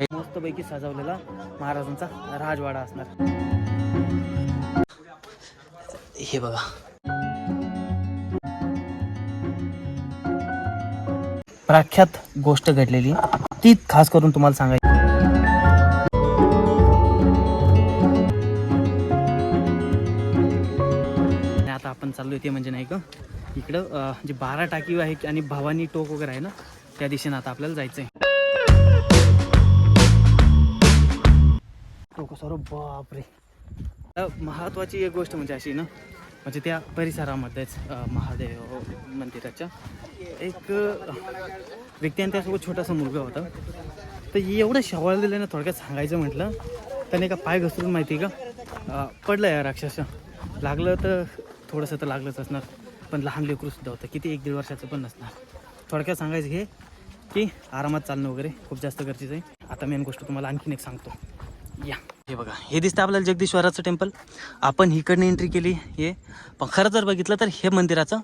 मस्तपैकी सजवलेला महाराजांचा राजवाडा असणार. हे बघा. प्रख्यात गोष्ट घडलेली. ती खास करून तुम्हाला सांगायची आता आपण चाललोय ते म्हणजे नाही का? इकडं जे बारा टाकी आहे आणि भवानी टोक वगैरे आहे ना त्या दिशेनं आता आपल्याला जायचंय. टोक सर बापरे. महत्त्वाची महत्वाची एक गोष्ट म्हणजे अशी ना म्हणजे त्या परिसरामध्येच महादेव मंदिराच्या एक व्यक्ती आणि त्यासोबत छोटासा मुलगा होता. तर एवढं शवाळ दिलं ना थोडक्यात सांगायचं म्हटलं त्याने का पाय घसरून माहिती आहे का पडलं या राक्षस. लागलं तर थोडंसं तर लागलंच असणार पण लहान लेकरूसुद्धा होतं किती एक दीड वर्षाचं पण नसणार. थोडक्यात सांगायचं हे की आरामात चालणं वगैरे खूप जास्त गरजेचं आहे. आता मेन गोष्ट तुम्हाला आणखीन एक सांगतो. या. हे बघा हे दिसतं आपल्याला जगदीश्वराचं टेम्पल. आपण इकडनं एंट्री केली हे. पण खरं जर बघितलं तर हे मंदिराचं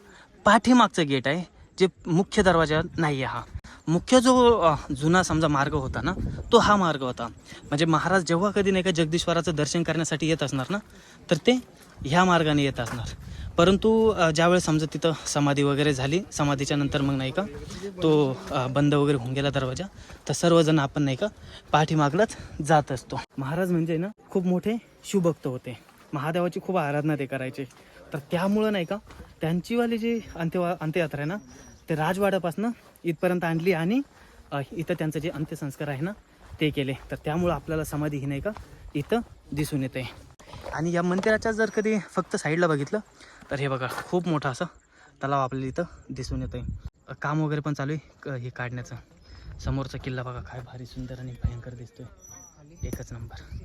पाठीमागचं गेट आहे जे मुख्य दरवाजा नाही आहे हा. मुख्य जो जुना समजा मार्ग होता ना तो हा मार्ग होता. म्हणजे महाराज जेव्हा कधी नाही का जगदीश्वराचं दर्शन करण्यासाठी येत असणार ना तर ते ह्या मार्गाने येत असणार. परंतु ज्यावेळेस समजा तिथं समाधी वगैरे झाली समाधीच्या नंतर मग नाही का तो बंद वगैरे होऊन गेला दरवाजा तर सर्वजण आपण नाही का पाठीमागलाच जात असतो. महाराज म्हणजे ना खूप मोठे शिवभक्त होते. महादेवाची खूप आराधना ते करायचे. तर त्यामुळं नाही का त्यांचीवाली जी अंत्यवा अंत्ययात्रा आहे ना ते राजवाड्यापासून इथपर्यंत आणली आणि इथं त्यांचं जे अंत्यसंस्कार आहे ना ते केले. तर त्यामुळं आपल्याला समाधी ही नाही का इथं दिसून येते. आणि या मंदिराच्या जर कधी फक्त साईडला बघितलं तर हे बघा खूप मोठं असं तलाव आपल्याला इथं दिसून येतं आहे काम वगैरे पण चालू आहे क- हे काढण्याचं. समोरचा किल्ला बघा काय भारी सुंदर आणि भयंकर दिसतोय. एकच नंबर.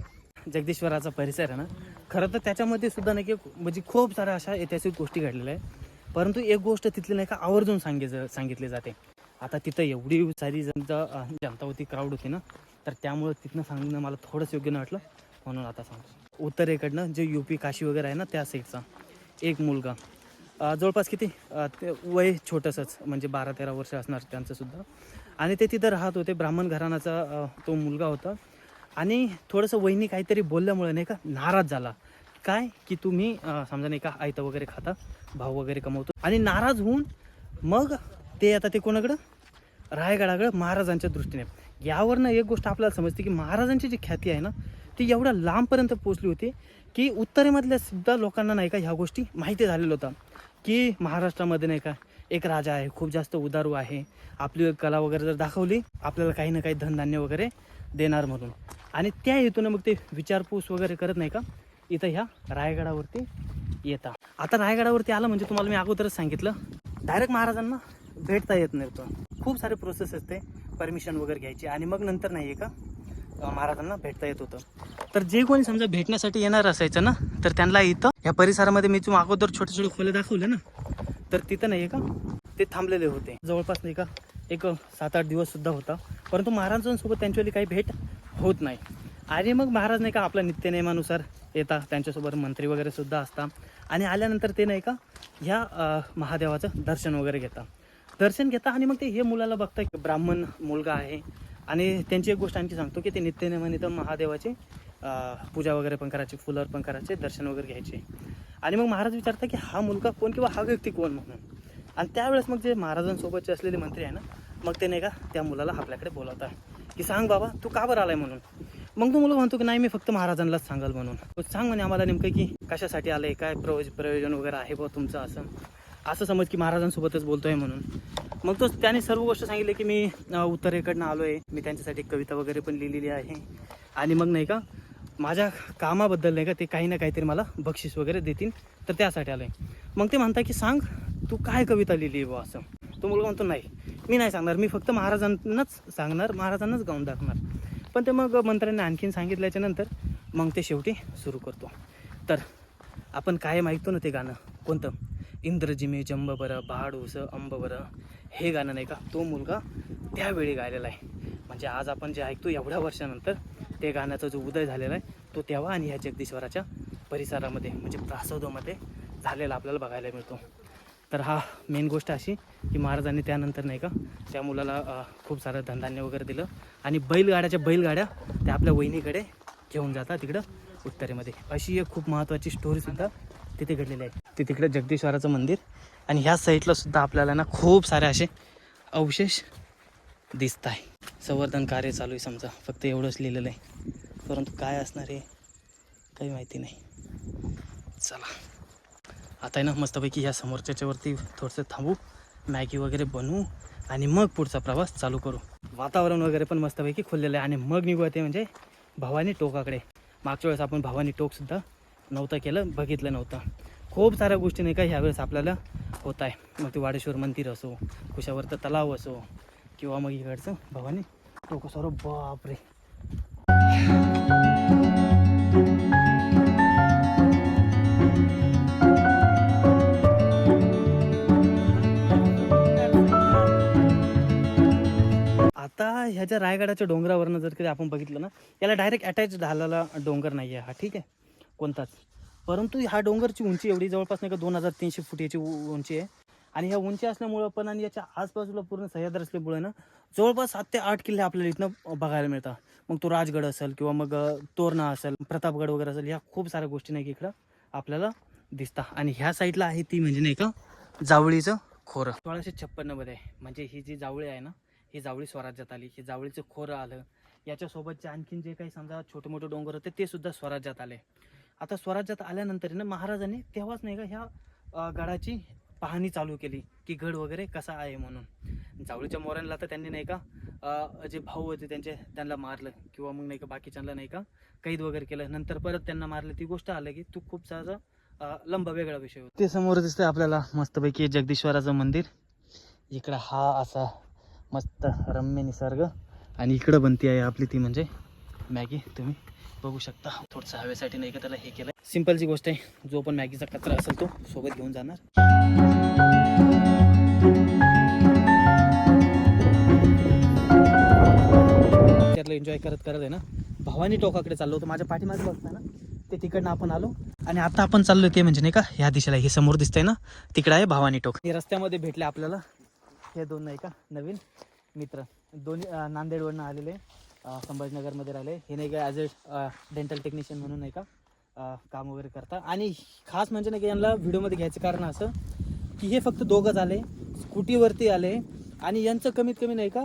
जगदीश्वराचा परिसर आहे ना? खरं तर त्याच्यामध्ये सुद्धा नाही की म्हणजे खूप साऱ्या अशा ऐतिहासिक गोष्टी घडलेल्या आहेत. परंतु एक गोष्ट तिथली नाही का आवर्जून सांगे सांगितली जाते. आता तिथं एवढी सारी जनता जनता होती क्राऊड होती ना? तर त्यामुळं तिथनं सांगणं मला थोडंच योग्य नाही वाटलं. म्हणून आता सांगतो. उत्तरेकडनं जे यू पी काशी वगैरे आहे ना त्या साईडचा एक मुलगा. जवळपास किती? ते वय छोटंसंच म्हणजे बारा तेरा वर्ष असणार त्यांचंसुद्धा आणि ते तिथं राहत होते ब्राह्मण घराण्याचा तो मुलगा होता. आणि थोडंसं वहिनी काहीतरी बोलल्यामुळे नाही का नाराज झाला. काय? की तुम्ही समजा नाही का आयतं वगैरे खाता भाव वगैरे कमवतो? आणि नाराज होऊन मग ते आता ते कोणाकडं? रायगडाकडं महाराजांच्या दृष्टीने. यावरनं एक गोष्ट आपल्याला समजते की महाराजांची जी ख्याती आहे ना ती एवढ्या लांबपर्यंत पोचली होती की उत्तरेमधल्या सुद्धा लोकांना नाही का ह्या गोष्टी माहिती झालेल्या होत्या. की महाराष्ट्रामध्ये नाही का एक राजा आहे खूप जास्त उदारू आहे. आपली कला वगैरे जर दाखवली आपल्याला काही ना काही धनधान्य वगैरे देणार म्हणून. आणि त्या हेतूनं मग ते विचारपूस वगैरे करत नाही का इथं ह्या रायगडावरती येता. आता रायगडावरती आलं म्हणजे तुम्हाला मी अगोदरच सांगितलं डायरेक्ट महाराजांना भेटता येत नव्हतं. खूप सारे प्रोसेस असते परमिशन वगैरे घ्यायची आणि मग नंतर नाही आहे का महाराजांना भेटता येत होतं. तर जे कोणी समजा भेटण्यासाठी येणार असायचं ना तर त्यांना इथं या परिसरामध्ये मी तुम्ही अगोदर छोटे छोटे खोले दाखवले ना तर तिथं नाही आहे का ते थांबलेले होते. जवळपास नाही का एक सात आठ दिवस सुद्धा होता. परंतु महाराजांसोबत त्यांच्यावाली काही भेट होत नाही. आणि मग महाराज नाही का आपल्या नित्यनियमानुसार येता त्यांच्यासोबत मंत्री वगैरे सुद्धा असतात आणि आल्यानंतर ते नाही का ह्या महादेवाचं दर्शन वगैरे घेतात दर्शन घेता आणि मग ते हे मुलाला बघता की ब्राह्मण मुलगा आहे. आणि त्यांची एक गोष्ट आणखी सांगतो की ते नित्यनेमाने तर महादेवाचे पूजा वगैरे पण करायचे फुलं अर्पण करायचे दर्शन वगैरे घ्यायचे. आणि मग महाराज विचारता की हा मुलगा कोण किंवा हा व्यक्ती कोण म्हणून? आणि त्यावेळेस मग जे महाराजांसोबतचे असलेले मंत्री आहे ना मग ते नाही का त्या मुलाला आपल्याकडे बोलवता की सांग बाबा तू का बरं आलाय म्हणून? मग तो मुलं म्हणतो की नाही मी फक्त महाराजांनाच सांगाल म्हणून. सांग म्हणे आम्हाला नेमकं की कशासाठी आलंय काय प्रयोज प्रयोजन वगैरे आहे बा तुमचं असं? असं समज की महाराजांसोबतच बोलतोय म्हणून. मग तो त्याने सर्व गोष्ट सांगितली की मी उत्तरेकडनं आलो आहे मी त्यांच्यासाठी कविता वगैरे पण लिहिलेली आहे. आणि मग नाही का माझ्या कामाबद्दल नाही का ते काही ना काहीतरी मला बक्षीस वगैरे देतील तर त्यासाठी आलं आहे मग ते म्हणता की सांग तू काय कविता लिहिली बा असं? तो मुलगा म्हणतो नाही मी नाही सांगणार. मी फक्त महाराजांनाच सांगणार महाराजांनाच गाऊन दाखवणार पण ते मग मंत्र्यांनी आणखीन सांगितल्याच्या नंतर मग ते शेवटी सुरू करतो. तर आपण काय ऐकतो ना ते गाणं? कोणतं? इंद्रजिमे जंब बरं बहाड उस अंब बरं हे गाणं नाही का तो मुलगा त्यावेळी गायलेला आहे. म्हणजे आज आपण जे ऐकतो एवढ्या वर्षानंतर ते गाण्याचा जो उदय झालेला आहे तो तेव्हा आणि ह्या जगदीश्वराच्या परिसरामध्ये म्हणजे प्रासोदमध्ये झालेला आपल्याला बघायला मिळतो. तर हा मेन गोष्ट अशी की महाराजांनी त्यानंतर नाही का त्या मुलाला खूप सारं धनधान्य वगैरे दिलं आणि बैलगाड्याच्या बैलगाड्या त्या आपल्या वहिनीकडे घेऊन जातात तिकडं उत्तरेमध्ये. अशी एक खूप महत्त्वाची स्टोरीसुद्धा तिथे घडलेले आहे ते तिकडे जगदीश्वराचं मंदिर आणि ह्या साईडला सुद्धा आपल्याला ना खूप सारे असे अवशेष दिसत आहे. संवर्धन कार्य चालू आहे समजा. फक्त एवढंच लिहिलेलं आहे. परंतु काय असणार आहे काही माहिती नाही. चला. आता आहे ना मस्तपैकी ह्या समोरच्याच्यावरती थोडंसं थांबू मॅगी वगैरे बनवू आणि मग पुढचा प्रवास चालू करू. वातावरण वगैरे पण मस्तपैकी खुललेलं आहे आणि मग निघू ते म्हणजे भवानी टोकाकडे. मागच्या वेळेस आपण भवानी टोकसुद्धा नव्हतं केलं बघितलं नव्हतं. खूप साऱ्या गोष्टी नाही का ह्यावेळेस आपल्याला होत आहे मग ते वाडेश्वर मंदिर असो कुशावरचं तलाव असो किंवा मग इकडचं भवानी टोक सर बापरे. आता ह्याच्या रायगडाच्या डोंगरावरनं जर कधी आपण बघितलं ना याला डायरेक्ट अटॅच झालेला डोंगर नाही आहे हा ठीक आहे? कोणताच. परंतु हा डोंगरची उंची एवढी जवळपास नाही का दोन हजार तीनशे फूट याची उंची आहे. आणि ह्या उंची असल्यामुळं पण आणि याच्या आसपासला पूर्ण सह्याद्र असल्यामुळे ना जवळपास सात ते आठ किल्ले आपल्याला इथनं बघायला मिळतात. मग तो राजगड असेल किंवा मग तोरणा असेल प्रतापगड वगैरे असेल ह्या खूप साऱ्या गोष्टी नाही की इकडं आपल्याला दिसतात. आणि ह्या साईडला आहे ती म्हणजे नाही का जावळीचं खोरं. सोळाशे छप्पन्नमध्ये म्हणजे ही जी जावळी आहे ना ही जावळी स्वराज्यात आली. ही जावळीचं खोरं आलं. याच्यासोबतचे आणखीन जे काही समजा छोटे मोठे डोंगर होते ते सुद्धा स्वराज्यात आले. आता स्वराज्यात आल्यानंतर ना महाराजांनी तेव्हाच नाही का ह्या गडाची पाहणी चालू केली की गड वगैरे कसा आहे म्हणून. जावळीच्या मोऱ्यांना तर त्यांनी नाही का जे भाऊ होते त्यांचे त्यांना मारलं किंवा मग नाही का बाकीच्यांना नाही का कैद वगैरे केलं. नंतर परत त्यांना मारलं. ती गोष्ट आलं की तू खूप सारा लंब लंबा वेगळा विषय होता. ते समोर दिसतंय आपल्याला मस्तपैकी जगदीश्वराचं मंदिर. इकडं हा असा मस्त रम्य निसर्ग आणि इकडं बनती आहे आपली ती म्हणजे मॅगी. तुम्ही बघू शकता. थोडंसं हवेसाठी नाही का त्याला हे केलं सिम्पलची गोष्ट आहे जो पण मॅगीचा कचरा असेल तो सोबत घेऊन जाणार. त्यातलं एन्जॉय करत करत आहे ना भवानी टोकाकडे चाललो होतो. माझ्या पाठीमागे बघता ना ते तिकडनं आपण आलो. आणि आता आपण चाललोय ते म्हणजे नाही का ह्या दिशेला. हे समोर दिसतंय ना तिकडे आहे भवानी टोक. हे रस्त्यामध्ये भेटले आपल्याला. हे दोन नाही का नवीन मित्र. दोन्ही नांदेडवरनं आलेले. संभाजीनगरमध्ये राहिले. हे नाही का ॲज अ डेंटल टेक्निशियन म्हणून नाही का काम वगैरे करता. आणि खास म्हणजे नाही का यांना व्हिडिओमध्ये घ्यायचं कारण असं की हे फक्त दोघंच आले स्कूटीवरती आले आणि यांचं कमीत कमी नाही का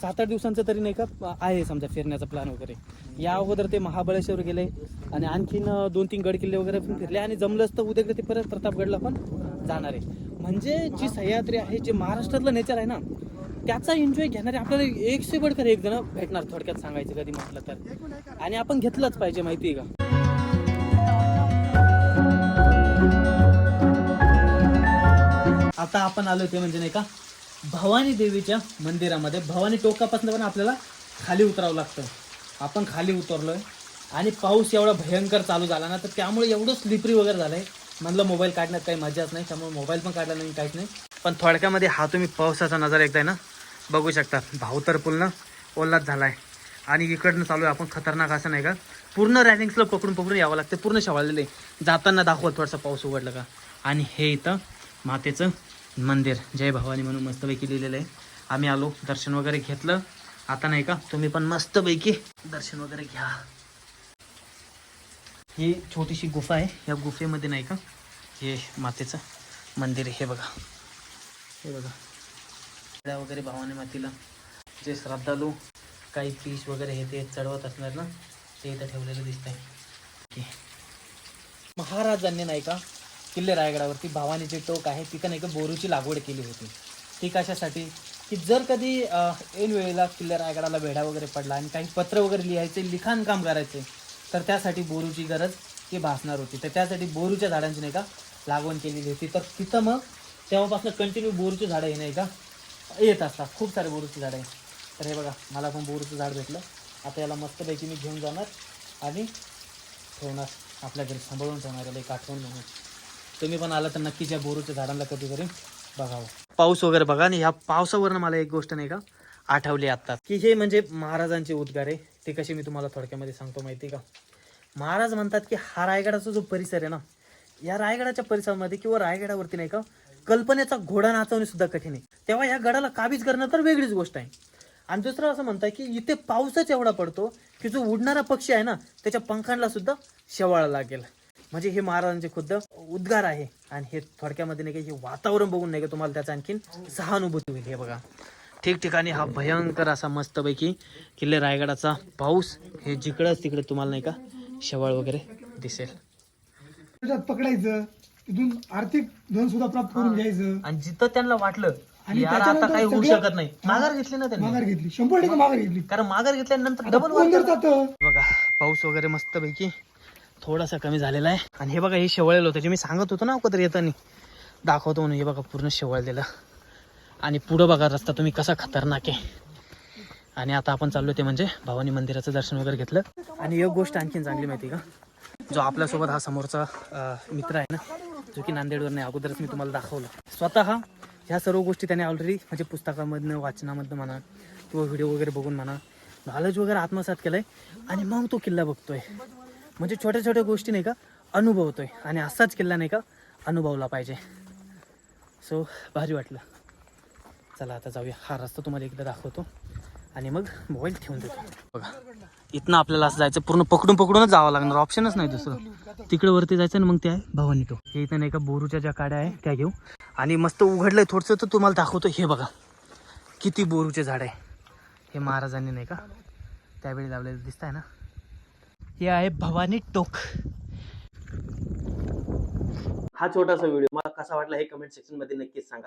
सात आठ दिवसांचं तरी नाही का आहे समजा फिरण्याचा प्लॅन वगैरे. या अगोदर ते महाबळेश्वर गेले आणि आणखीन दोन तीन गड किल्ले वगैरे पण फिरले आणि जमलंच तर उद्या ते परत प्रतापगडला पण जाणार आहे. म्हणजे जी सह्याद्री आहे जे महाराष्ट्रातलं नेचर आहे ना त्याचा एन्जॉय घेणारे आपल्याला एक से बडकर एक जण भेटणार थोडक्यात सांगायचं कधी म्हटलं तर. आणि आपण घेतलंच पाहिजे माहिती आहे का? आता आपण आलो ते म्हणजे नाही का भवानी देवीच्या मंदिरामध्ये. भवानी टोकापासून पण आपल्याला खाली उतरावं लागतं. आपण खाली उतरलोय आणि पाऊस एवढा भयंकर चालू झाला ना तर त्यामुळे एवढं स्लिपरी वगैरे झालंय. म्हणलं मोबाईल काढण्यात काही मजाच नाही त्यामुळे मोबाईल पण काढला नाही काहीच नाही. पण थोडक्यामध्ये हा तुम्ही पावसाचा नजारा एकदा आहे ना बघू शकता. भाऊ तर पूर्ण ओलाच आहे आणि इकडनं चालू आहे. आपण खतरनाक असं नाही का? पूर्ण रॅनिंग्सला पकडून पकडून यावं लागतं. पूर्ण शवाळलेलं आहे. जाताना दाखवत थोडासा पाऊस उघडला का? आणि हे इथं मातेचं मंदिर. जय भवानी म्हणून मस्तपैकी लिहिलेलं आहे. आम्ही आलो दर्शन वगैरे घेतलं. आता नाही का? तुम्ही पण मस्तपैकी दर्शन वगैरे घ्या. ही छोटीशी गुफा आहे. या गुफेमध्ये नाही का? हे मातेचं मंदिर आहे. हे बघा. हे बघा. वगैरे भावाने मातीला. जे श्रद्धालू काही पीस वगैरे हे ते चढवत असणार ना ते इथं ठेवलेलं दिसत आहे महाराजांनी नाही का किल्ले रायगडावरती भवानीचे टोक आहे तिथं नाही का बोरूची लागवड केली होती. ती कशासाठी? की जर कधी ऐन वेळेला किल्ले रायगडाला वेढा वगैरे पडला आणि काही पत्र वगैरे लिहायचे लिखाण काम करायचे तर त्यासाठी बोरूची गरज ही भासणार होती. तर त्यासाठी बोरूच्या झाडांची नाही का लागवण केलेली होती. तर तिथं मग तेव्हापासून कंटिन्यू बोरूची झाडं हे नाही का येत असतात. खूप सारे बोरूची झाडं आहे तर हे बघा मला पण बोरूचं झाड भेटलं. आता याला मस्तपैकी मी घेऊन जाणार आणि ठेवणार. आपल्या घरी सांभाळून ठेवणार याला एक आठवण म्हणून. तुम्ही पण आला तर नक्कीच या बोरूच्या झाडांना कधीतरी बघावं. पाऊस वगैरे बघा आणि ह्या पावसावरनं मला एक गोष्ट नाही का आठवली आत्ता. की हे म्हणजे महाराजांचे उद्गार आहे. ते कसे मी तुम्हाला थोडक्यामध्ये सांगतो माहिती आहे का? महाराज म्हणतात की हा रायगडाचा जो परिसर आहे ना या रायगडाच्या परिसरामध्ये किंवा रायगडावरती नाही का कल्पनेचा घोडा नाचवणे सुद्धा कठीण आहे. तेव्हा या गडाला काबीज करणं तर वेगळीच गोष्ट आहे. आणि दुसरं असं म्हणतात की इथे पाऊसच एवढा पडतो की जो उडणारा पक्षी आहे ना त्याच्या पंखांना सुद्धा शेवाळा लागेल. म्हणजे हे महाराजांचे खुद्द उद्गार आहे. आणि हे थोडक्यामध्ये नाही का हे वातावरण बघून नाही का तुम्हाला त्याचा आणखीन सहानुभूती होईल. हे बघा. ठिकठिकाणी हा भयंकर असा मस्तपैकी किल्ले रायगडाचा पाऊस हे जिकडंच तिकडे तुम्हाला नाही का शेवाळ वगैरे दिसेल. पकडायचं. तिथून आर्थिक धन सुद्धा प्राप्त करून घ्यायचं. आणि जिथं त्यांना वाटलं आणि यार आता त्याच्यानंतर काही होऊ सगळं- शकत नाही. माघार घेतली ना त्यांनी. माघार घेतली. शंभर टक्के माघार घेतली. कारण माघार घेतल्यानंतर डबल कोण जर जातं. बघा पाऊस वगैरे मस्तपैकी थोडासा कमी झालेला आहे. आणि हे बघा हे शेवळलेलं होतं. जे मी सांगत होतो ना अगोदर येताना दाखवतो म्हणून. हे बघा पूर्ण शेवळलेलं आणि पुढं बघा रस्ता तुम्ही कसा खतरनाक आहे. आणि आता आपण चाललो ते म्हणजे भवानी मंदिराचं दर्शन वगैरे घेतलं. आणि एक गोष्ट आणखीन चांगली माहिती का? जो आपल्यासोबत हा समोरचा अं, मित्र आहे ना जो की नांदेडवर नाही अगोदरच मी तुम्हाला दाखवलं. स्वतः ह्या सर्व गोष्टी त्याने ऑलरेडी म्हणजे पुस्तकामधनं वाचनामधनं म्हणा किंवा व्हिडिओ वगैरे बघून म्हणा नॉलेज वगैरे आत्मसात केलंय आणि मग तो किल्ला बघतोय. म्हणजे छोट्या छोट्या गोष्टी नाही का अनुभवतोय. आणि असाच किल्ला नाही का अनुभवला पाहिजे. सो भारी वाटलं. चला आता जाऊया. हा रस्ता तुम्हाला एकदा दाखवतो. आणि मग मोबाईल ठेवून देतो. बघा इथनं आपल्याला असं जायचं पूर्ण पकडून पकडूनच जावं लागणार. ऑप्शनच नाही दुसरं. तिकडे वरती जायचं आणि मग ते आहे भवानी टो हे इथं नाही का बोरूच्या ज्या काड्या आहे त्या घेऊ. आणि मस्त उघडलंय थोडंसं तर तुम्हाला दाखवतो. हे बघा किती बोरूचे झाड आहे. हे महाराजांनी नाही का त्यावेळी लावलेलं दिसत आहे ना. हे आहे भवानी टोक. हा छोटासा व्हिडिओ. मला कसा वाटला हे कमेंट सेक्शनमध्ये नक्कीच सांगा.